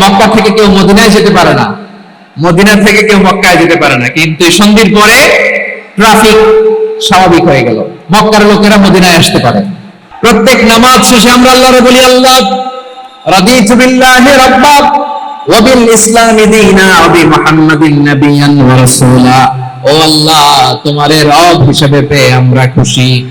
মক্কা থেকে কেউ মদিনায় যেতে পারে না। মদিনা থেকে কেউ মক্কায় যেতে পারে না। কিন্তু সন্ধির পরে ট্রাফিক স্বাভাবিক হয়ে গেল। মক্কার লোকেরা মদিনায় আসতে পারে। প্রত্যেক নামাজ শেষে আমরা আল্লাহরে বলি আল্লাহ রাদিতু বিল্লাহি রাব্বা ওয়া ইসলামি দীনা ওয়া মুহাম্মাদিন নাবিয়ান ওয়া রাসূলা। ও আল্লাহ, তোমারে রব হিসেবে পেয়ে আমরা খুশি।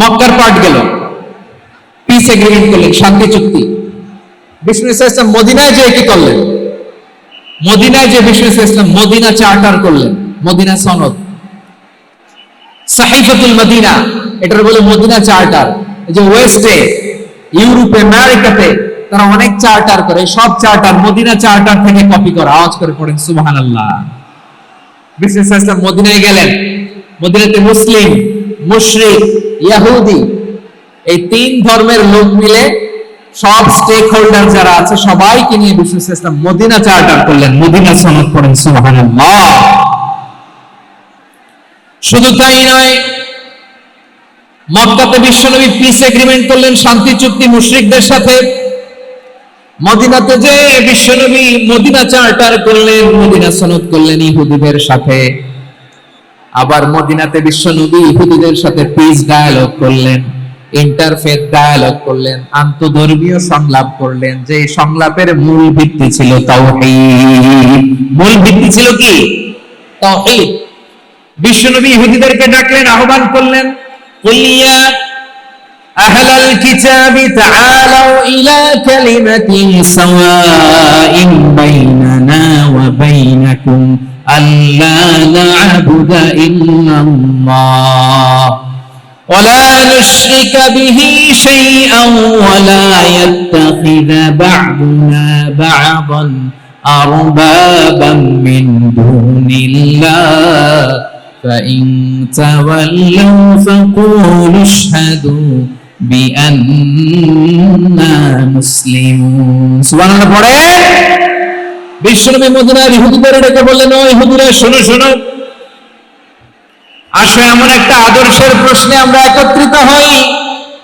মক্কার পাঠ গেল। পিস এগ্রিমেন্ট করলেন, শান্তি, চুক্তি। বিষ্ণু ইসলাম মদিনায় যে কি করলেন? মদিনায় যে বিষ্ণু ইসলাম মদিনা চার্টার করলেন, মদিনা সনদ। সাহিফাতুল মদিনা, এটার বলে মদিনা চার্টার যে ওয়েস্টে ইউরোপে আমেরিকাতে তারা অনেক চার্টার করে, সব চার্টার মদিনা চার্টার থেকে কপি করে, আওয়াজ করে পড়েন, সুবহানাল্লাহ। বিশেষ ইসলাম মদিনায় গেলেন। মদিনাতে মুসলিম, মুশরিক ইয়াহুদি। এই তিন ধর্মের লোক মিলে সব স্টেক হোল্ডার যারা আছে, সবাইকে নিয়ে বিশেষ ইসলাম মদিনা চার্টার করলেন। মদিনা সনদ পড়েন, সুবহানাল্লাহ। শুধু তাই নয়, মক্কাতে বিশ্বনবী পিস এগ্রিমেন্ট করলেন, শান্তি, চুক্তি, মুশরিকদের সাথে। মদিনাতে যে বিশ্বনবী মদিনা চার্টার করলেন, মদিনা সনদ করলেন ইহুদিদের সাথে। আবার মদিনাতে বিশ্বনবী ইহুদিদের সাথে পিস ডায়ালগ করলেন ইন্টারফেথ ডায়ালগ করলেন আন্তধর্মীয় সংলাপ করলেন যে সংলাপের মূল ভিত্তি ছিল তাওহীদ মূল ভিত্তি ছিল কি তাওহীদ বিশ্বনবী ইহুদিদেরকে ডাকলেন আহ্বান করলেন قل يا أهل الكتاب تعالوا إلى كلمة سواء بيننا وبينكم ألا نعبد إلا الله ولا نشرك به شيئا ولا يتخذ بعضنا بعضا أربابا من دون الله فإن تولوا فقولوا اشهدوا بأننا مسلمون سبحان الله পড়ে বিশ্বনবী মদিনার ইহুদিদের ডেকে বললেন, ও ইহুদিরা, শোনো শোনো। আসো, এমন একটা আদর্শের প্রশ্নে আমরা একত্রিত হই।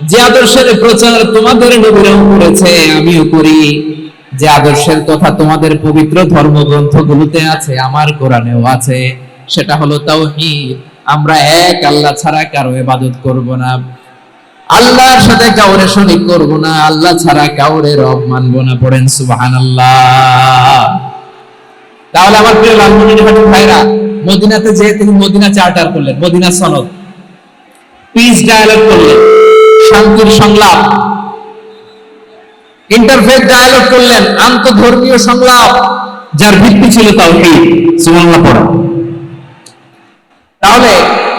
যে আদর্শের প্রচার তোমাদের নবীরাও করেছে, আমিও করি। যে আদর্শের কথা তোমাদের পবিত্র ধর্মগ্রন্থগুলোতে আছে, আমার কোরআনেও আছে, সেটা হলো তাওহীদ। আমরা এক, আল্লাহ ছাড়া কারও ইবাদত করব না। আল্লাহর সাথে কাউরে শরীক করব না, আল্লাহ ছাড়া কাউরে রব মানব না, পড়েন সুবহানাল্লাহ। তাহলে আমার প্রিয় লালমনির হাটের ভাইরা, মদিনাতে যে তিনি মদিনা চার্টার করলেন, মদিনা সনদ। পিস ডায়ালগ করলেন, শান্তির সংলাপ। ইন্টারফেথ ডায়ালগ করলেন, আন্তধর্মীয় সংলাপ, যার ভিত্তি ছিল তাওহীদ, সুবহানাল্লাহ পড়া। তাহলে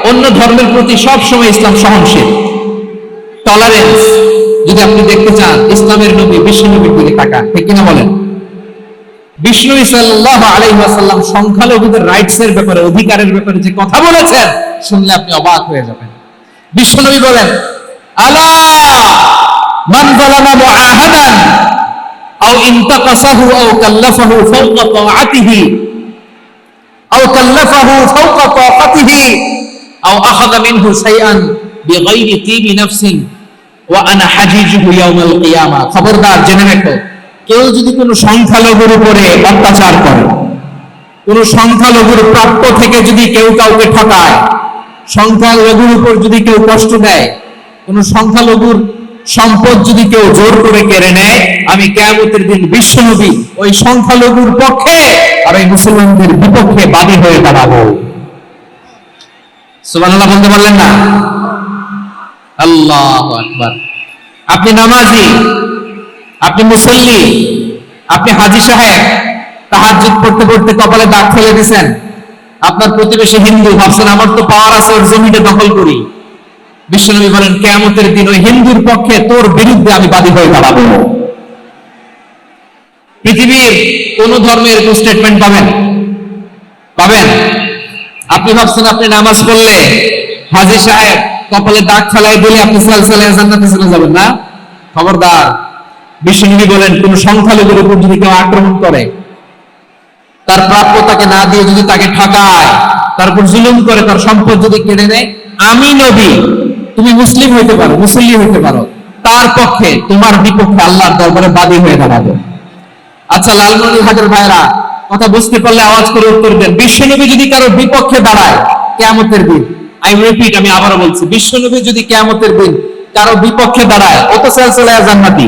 অন্য ধর্মের প্রতি সব সময় ইসলাম সহনশীল। টলারেন্স যদি আপনি দেখতে চান, ইসলামের নবী বিশ্ব নবীর দিকে তাকান, ঠিক কিনা বলেন? বিষ্ণু সাল্লাল্লাহু আলাইহি ওয়াসাল্লাম সংখ্যালঘুদের রাইটস এর ব্যাপারে, অধিকারের ব্যাপারে যে কথা বলেছেন, শুনলে আপনি অবাক হয়ে যাবেন। বিশ্বনবী বলেন, আলা মান যালামা মুআহাদান আও ইনতাকাসাহু আও কাল্লাফাহু ফাওকা তাআতিহি আও কাল্লাফাহু ফাওকা তাআতিহি আও আখাযা মিনহু শাইআন বিগাইরি তিবি নাফসিন ওয়া আনা হাজিজুহু খবরদার, জেনে রাখো কেউ যদি কোনো সংখ্যালঘুর উপরে অত্যাচার করে, কোনো সংখ্যালঘুর প্রাপ্য থেকে যদি কেউ কাউকে ঠকায়, সংখ্যালঘুর উপর যদি কেউ কষ্ট দেয়, কোন সংখ্যালঘুর সম্পদ যদি কেউ জোর করে কেড়ে নেয়, আমি কেয়ামতের দিন বিশ্বনবী ওই সংখ্যালঘুর পক্ষে আর ওই মুসলমানদের বিপক্ষে বাদী হয়ে দাঁড়াবো। বলতে পারলেন না? আল্লাহ আপনি নামাজি? আপনি মুসল্লি, আপনি হাজি সাহেব, তাহাজ্জুদ পড়তে পড়তে কপালে দাগ ফেলে দিয়েছেন আপনার প্রতিবেশী হিন্দু, ভাবছেন আমার তো পাওয়ার আছে, ওর জমিটা দখল করি। বিশ্বনবী বলেন, কেয়ামতের দিন ওই হিন্দুর পক্ষে তোর বিরুদ্ধে আমি বাদী হয়ে দাঁড়াবো। পৃথিবীর কোন ধর্মের কোন স্টেটমেন্ট পাবেন? পাবেন? আপনি ভাবছেন আপনি নামাজ পড়লে হাজি সাহেব কপালে দাগ ফেলাই দিলে আপনি সালসালে জান্নাতে চলে যাবেন না? খবরদার। বিশ্বনবী বলেন, কোন সংখ্যালঘুর উপর যদি কেউ আক্রমণ করে, তার প্রাপ্য তাকে না দিয়ে যদি তাকে ঠকায়, তার উপর জুলুম করে, তার সম্পদ যদি কেড়ে নেয়, আমি নবী, তুমি মুসলিম হইতে পারো মুসলিম হইতে পারো, তার পক্ষে তোমার বিপক্ষে আল্লাহর দরবারে বাদী হয়ে দাঁড়াবে। আচ্ছা লালমনিরহাটের ভাইরা, কথা বুঝতে পারলে আওয়াজ করে উত্তর দেন। বিশ্বনবী যদি কারও বিপক্ষে দাঁড়ায়, কেয়ামতের দিন আই রিপিট আমি আবারও বলছি বিশ্বনবী যদি কেয়ামতের দিন কারও বিপক্ষে দাঁড়ায়, ও তো সেলসেলা জান্নাতি।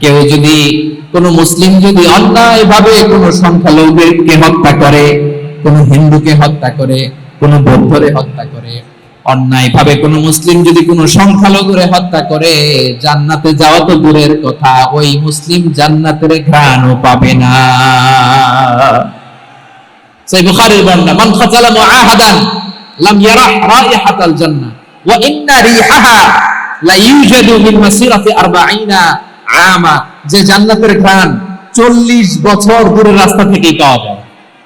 কেউ যদি কোন মুসলিম যদি অন্যায় ভাবে কোন সংখ্যালঘুকে হত্যা করে, কোন হিন্দুকে হত্যা করে, কোন বৌদ্ধরে হত্যা করে অন্যায় ভাবে কোন মুসলিম যদি কোন সংখ্যালঘুরে হত্যা করে, জান্নাতে যাওয়া তো দূরের কথা, ওই মুসলিম জান্নাতের ঘ্রাণও পাবে না। সেই বুখারীর বর্ণনা, মান খাতালা মুআহাদান লাম ইয়ারাহ রাইহাতাল জান্নাহ, ওয়া ইন্না রিহাহা লা ইউজাদু মিন মাসিরাতি 40 আমা যে জান্নাতের ঘ্রাণ 40 বছর দূরের রাস্তা থেকেই পাওয়া যায়।